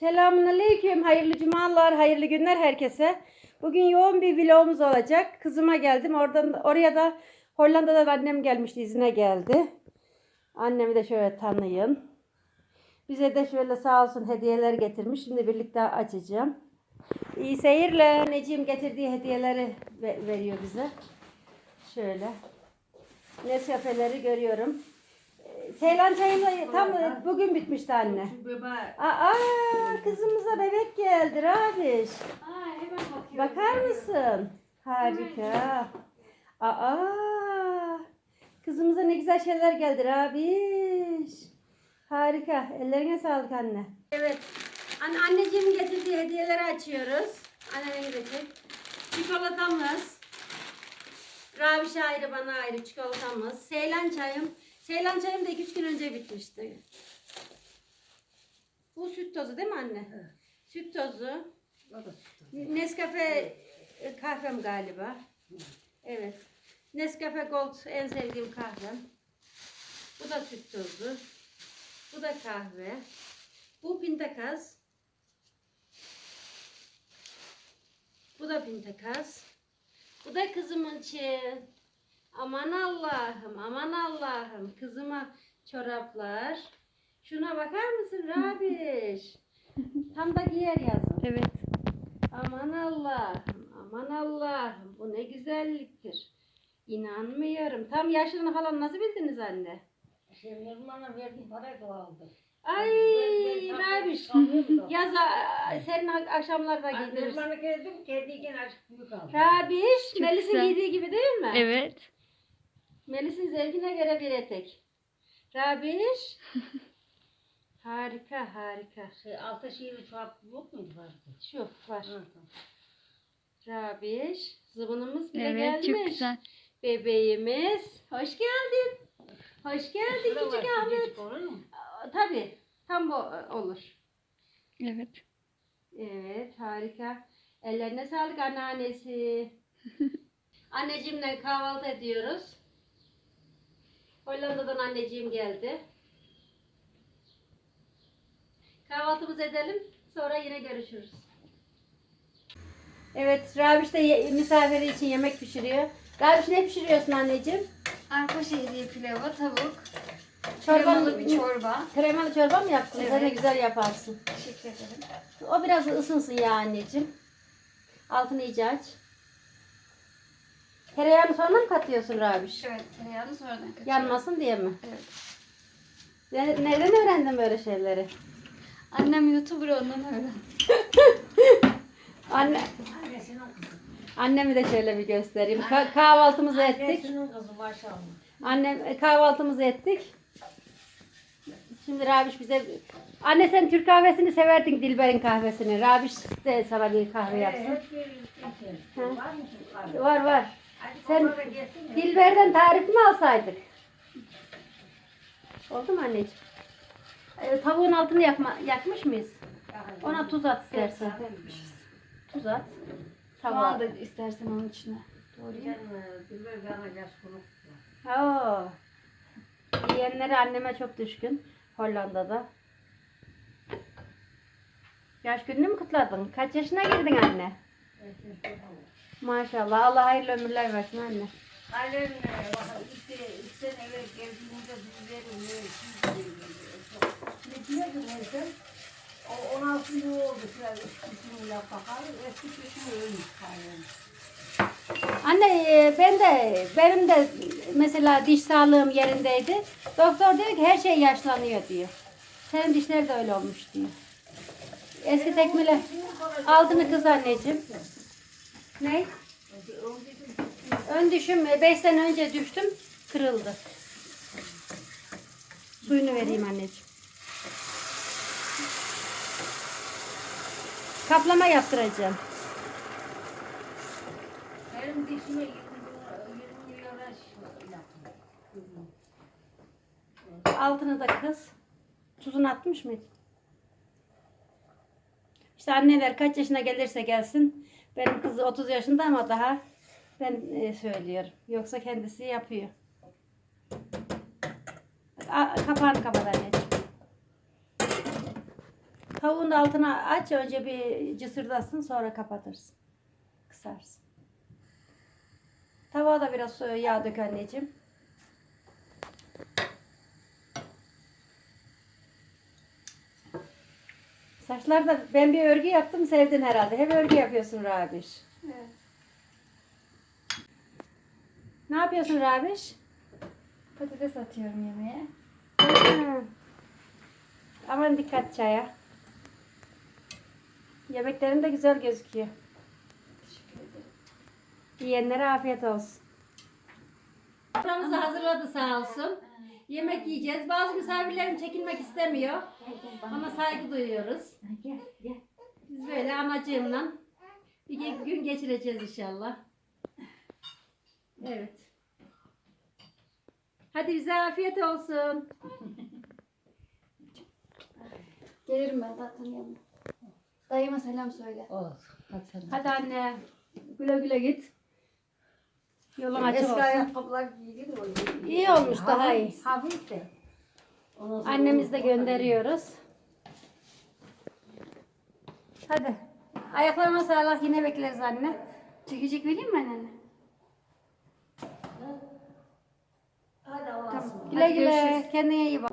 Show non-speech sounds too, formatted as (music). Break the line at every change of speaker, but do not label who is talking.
Selamun Aleyküm. Hayırlı cumalar, hayırlı günler herkese. Bugün yoğun bir vlogumuz olacak. Kızıma geldim. Oradan oraya da Hollanda'dan annem gelmişti. izine geldi. Annemi de şöyle tanıyın. Bize de şöyle sağ olsun hediyeler getirmiş. Şimdi birlikte açacağım. İyi seyirler. Necim getirdiği hediyeleri ve- veriyor bize. Şöyle. Nescafeleri görüyorum. Seylan çayım da tam bugün bitmişti anne. Aa, kızımıza bebek geldi Rabiş.
Aa hemen bakıyorum.
Bakar mısın? Harika. Aa, kızımıza ne güzel şeyler geldi Rabiş. Harika. Ellerine sağlık anne. Evet. Anne, anneciğim getirdiği hediyeleri açıyoruz. Annenin getir. Çikolatamız. Rabiş ayrı bana ayrı çikolatamız. Seylan çayım. Seylan çayım da 2-3 gün önce bitmişti. Bu süt tozu değil mi anne? Süt tozu. Nescafe e, kahvem galiba. Evet. Nescafe Gold en sevdiğim kahvem. Bu da süt tozu. Bu da kahve. Bu pintakaz. Bu da pintakaz. Bu da kızım için. Aman Allah'ım, aman Allah'ım. Kızıma çoraplar. Şuna bakar mısın Rabiş? (laughs) Tam da giyer yazın.
Evet.
Aman Allah'ım, aman Allah'ım. Bu ne güzelliktir. İnanmıyorum. Tam yaşını falan nasıl bildiniz anne?
Şey, bana verdiğin parayı da aldı.
Ay Rabiş. Yaz senin ak- akşamlarda
Ben
giydirirsin.
bana geldim, kendiyken açık büyük aldım.
Rabiş, Melis'in
güzel.
giydiği gibi değil mi?
Evet.
Melis'in zevkine göre bir etek. Rabiş. (laughs) harika, harika.
Şey, altı şiiri çorap yok muydu vardı?
Şu var.
Hı.
Rabiş. Zıbınımız bile
Evet
gelmiş.
çok güzel.
Bebeğimiz. Hoş geldin. Hoş geldin
Şurada
küçük
var,
Ahmet.
küçük olur mu?
Aa, Tabii. Tam bu e, olur.
Evet.
Evet harika. Ellerine sağlık anneannesi. (laughs) Anneciğimle kahvaltı ediyoruz. Hollanda'dan anneciğim geldi. Kahvaltımızı edelim. Sonra yine görüşürüz. Evet, Rabiş de misafiri için yemek pişiriyor. Rabiş ne pişiriyorsun anneciğim?
Arpa şehriye pilavı, tavuk, kremalı bir çorba.
Kremalı çorba mı yaptın? Sen de
Evet.
güzel yaparsın.
Teşekkür ederim.
O biraz ısınsın ya anneciğim. Altını iyice aç. Tereyağını sonra mı katıyorsun Rabiş?
Evet, tereyağını sonradan katıyorum.
Yanmasın diye mi?
Evet.
Ne- Nereden öğrendin böyle şeyleri?
Annem YouTuber ondan öğrendi. (laughs)
Anne,
Annesinin kızı.
annemi de şöyle bir göstereyim. Ka- kahvaltımızı ettik.
Annesinin kızı maşallah.
Annem e, kahvaltımızı ettik. Şimdi Rabiş bize... Anne sen Türk kahvesini severdin Dilber'in kahvesini. Rabiş de sana bir kahve yapsın.
Evet, bir iki.
Hı.
Var mı şu kahve?
Var var. Sen-
ya.
Dilber'den tarif mi alsaydık? Oldu mu anneciğim? Ee, tavuğun altını yakma, yakmış mıyız? Ona tuz at istersen. Tuz at. Tavuğa.
Soğan da istersen onun içine.
Doğruya. Dilber bana yaş konuk.
Oo. Yiyenleri anneme çok düşkün. Hollanda'da. Yaş gününü mü kutladın? Kaç yaşına girdin anne? Maşallah. Allah hayırlı ömürler versin anne.
Halen e, bak, ilk, ilk sene evvel geldiğimde bizlerin ne ne diyordun neyse o 16 yıl oldu biraz eskisini laf bakar eski kişi ölmüş halen.
Anne e, ben de benim de mesela diş sağlığım yerindeydi. Doktor diyor ki her şey yaşlanıyor diyor. Senin dişler de öyle olmuş diyor. Eski tekmile altını kız anneciğim. Ne? Ön düşüm 5 sene önce düştüm kırıldı. Suyunu vereyim anneciğim. Kaplama yaptıracağım.
Benim dişime 20 yıl 20 yıl uğraş yaptım.
Altını da kız. Tuzunu atmış mıydı? İşte anneler kaç yaşına gelirse gelsin. Benim kızı 30 yaşında ama daha ben e, söylüyorum. Yoksa kendisi yapıyor. A- kapağını kapat anneciğim. Tavuğun da altına aç. Önce bir cısırdasın sonra kapatırsın. Kısarsın. Tavuğa da biraz yağ dök anneciğim. Saçlar da ben bir örgü yaptım sevdin herhalde. Hep örgü yapıyorsun Rabiş.
Evet.
Ne yapıyorsun Rabiş?
Patates atıyorum yemeğe.
Hı. Aman dikkat çaya. Yemeklerin de güzel gözüküyor.
Teşekkür ederim.
Yiyenlere afiyet olsun. Soframızı hazırladı sağ olsun. Yemek yiyeceğiz. Bazı misafirlerim çekilmek istemiyor. Ona saygı duyuyoruz.
Gel gel.
Biz böyle anacığımla bir gün geçireceğiz inşallah. Evet. Hadi bize afiyet olsun. (laughs)
Gelirim ben zaten yanına. Dayıma selam söyle.
Olsun. Hadi sen.
Hadi anne. Güle güle git. Yolun açık
Eski
olsun.
ayakkabılar giydin o.
İyi olmuş, daha iyi.
Hafif de. Ondan sonra
Annemiz de
onu-
gönderiyoruz. Hadi. Ayaklarına sağlık. Yine bekleriz anne.
Çekecek vereyim mi annene?
Hadi Allah'a ısmarladık.
Güle güle. Kendine iyi bak.